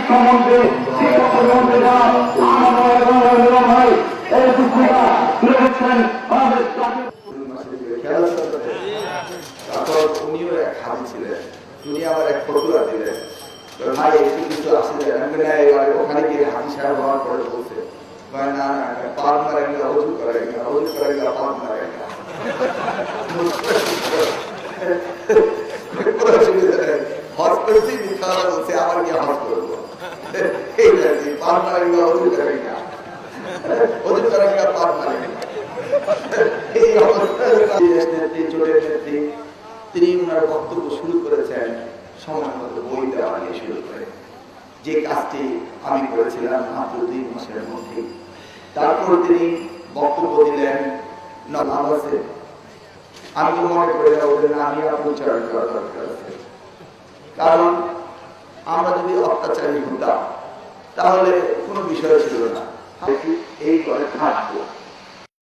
শিক্ষামন্ত্রী শিক্ষামন্ত্রীরা আমার ভাই এই দুঃখীরা তুলে দিচ্ছেন আমাদের জাতীয় খেয়াল আছে আপনাদের? তারপর উনিও এক হাজি ছিলেন উনি আবার এক ফতুয়া দিলেন ভাই একটু কিছু আসলে আমি বলি, না, এবার ওখানে গিয়ে হাজি সাহেব হওয়ার পরে বলছে না না না, মারেঙ্গা অজু করেঙ্গা অজু করেঙ্গা পান মারেঙ্গা কোনো অসুবিধা নেই। হজ করেছি তিনি ওনার বক্তব্য শুরু করেছেন সময় বই দেওয়া নিয়ে শুরু করে। যে কাজটি আমি করেছিলাম মাত্র দুই মাসের মধ্যে। তারপর তিনি বক্তব্য দিলেন নবাসে আমি তো মনে করে ওদের নামই উচ্চারণ করা দরকার আছে। কারণ আমরা যদি অত্যাচারী হতাম তাহলে কোনো বিষয় ছিল না। এই করে থাকব।